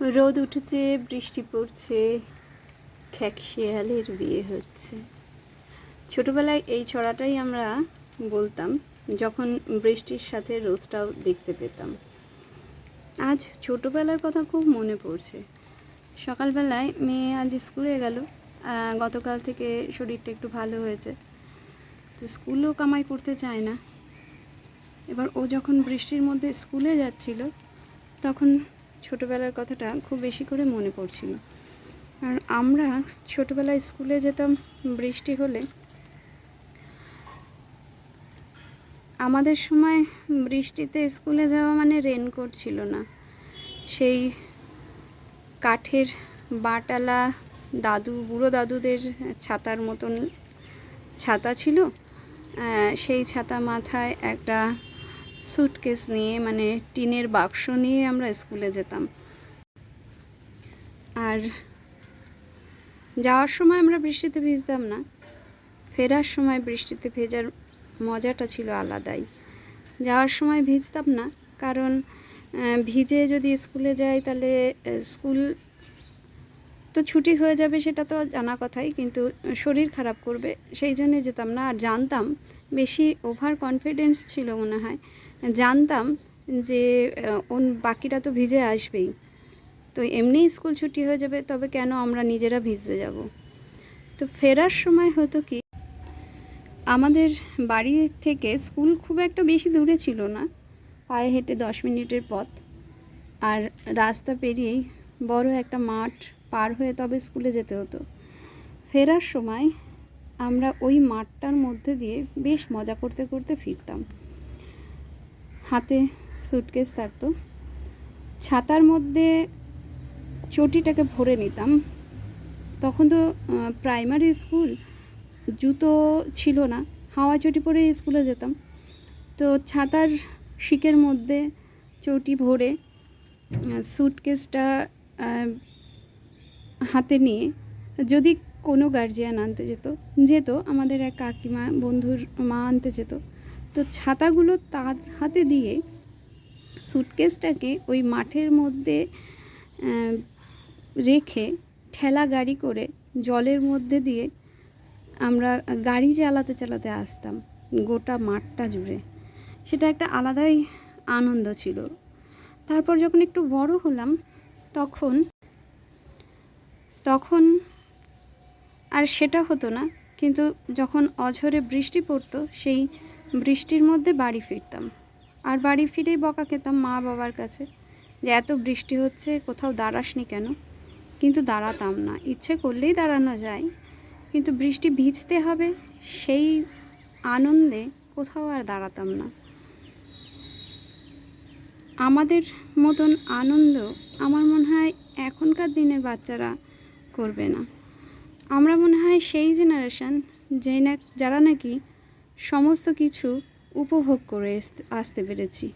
রোদ উঠেছে, বৃষ্টি পড়ছে খ্যাকশিয়ালের বিয়ে হচ্ছে। ছোটবেলায় এই ছড়াটাই আমরা বলতাম, যখন বৃষ্টির সাথে রোদটাও দেখতে পেতাম। আজ ছোটবেলার কথা খুব মনে পড়ছে। সকালবেলায় মেয়ে আজ স্কুলে গেল গতকাল থেকে শরীরটা একটু ভালো হয়েছে। তো স্কুলও কামাই করতে চায় না। এবার ও যখন বৃষ্টির মধ্যে স্কুলে যাচ্ছিল, তখন ছোটবেলার কথাটা খুব বেশি করে মনে পড়ছিল আর আমরা ছোটবেলায় স্কুলে যেতাম, বৃষ্টি হলে আমাদের সময় বৃষ্টিতে স্কুলে যাওয়া মানে রেনকোট ছিল না। সেই কাঠের বাটালা, দাদু, বুড়ো দাদুদের ছাতার মতন ছাতা ছিল। সেই ছাতা মাথায় একটা সুটকেস নিয়ে মানে টিনের বাক্স নিয়ে আমরা স্কুলে যেতাম। আর যাওয়ার সময় আমরা বৃষ্টিতে ভিজতাম না। ফেরার সময় বৃষ্টিতে ভেজার মজাটা ছিল আলাদাই। যাওয়ার সময় ভিজতাম না, কারণ ভিজে যদি স্কুলে যাই তাহলে স্কুল তো ছুটি হয়ে যাবে সেটা তো জানা কথাই, কিন্তু শরীর খারাপ করবে, সেই জন্যে যেতাম না। আর জানতাম, বেশি ওভার কনফিডেন্স ছিল মনে হয়। জানতাম যে ওন বাকিরা তো ভিজে আসবেই। তো এমনি স্কুল ছুটি হয়ে যাবে, তবে কেন আমরা নিজেরা ভিজতে যাব? তো ফেরার সময় হতো কি, আমাদের বাড়ি থেকে স্কুল খুব একটা বেশি দূরে ছিল না, পায়ে হেঁটে দশ মিনিটের পথ। আর রাস্তা পেরিয়েই বড় একটা মাঠ পার হয়ে তবে স্কুলে যেতে হতো। ফেরার সময় আমরা ওই মাঠটার মধ্যে দিয়ে বেশ মজা করতে করতে ফিরতাম। হাতে সুটকেস থাকতো। ছাতার মধ্যে চটিটাকে ভরে নিতাম। তখন তো প্রাইমারি স্কুল জুতো ছিল না। হাওয়া চটি পরে স্কুলে যেতাম। তো ছাতার শিকের মধ্যে চটি ভরে সুটকেসটা হাতে নিয়ে যদি কোনো গার্জিয়ান আনতে যেত যেত, আমাদের এক কাকিমা, বন্ধুর মা আনতে যেত, তো ছাতাগুলো তার হাতে দিয়ে সুটকেসটাকে ওই মাঠের মধ্যে রেখে ঠেলা গাড়ি করে জলের মধ্যে দিয়ে আমরা গাড়ি চালাতে চালাতে আসতাম গোটা মাঠটা জুড়ে। সেটা একটা আলাদাই আনন্দ ছিল। তারপর যখন একটু বড় হলাম তখন তখন আর সেটা হতো না। কিন্তু যখন অঝরে বৃষ্টি পড়তো, সেই বৃষ্টির মধ্যে বাড়ি ফিরতাম। আর বাড়ি ফিরেই বকা খেতাম মা বাবার কাছে যে, এত বৃষ্টি হচ্ছে, কোথাও দাঁড়াসনি কেন? কিন্তু দাঁড়াতাম না। ইচ্ছে করলেই দাঁড়ানো যায়। কিন্তু বৃষ্টি ভিজতে হবে, সেই আনন্দে কোথাও আর দাঁড়াতাম না। আমাদের মতন আনন্দ আমার মনে হয় এখনকার দিনের বাচ্চারা করবে না। আমরা মনে হয় সেই জেনারেশান যে না, যারা নাকি সমস্ত কিছু উপভোগ করে আসতে- পেরেছি।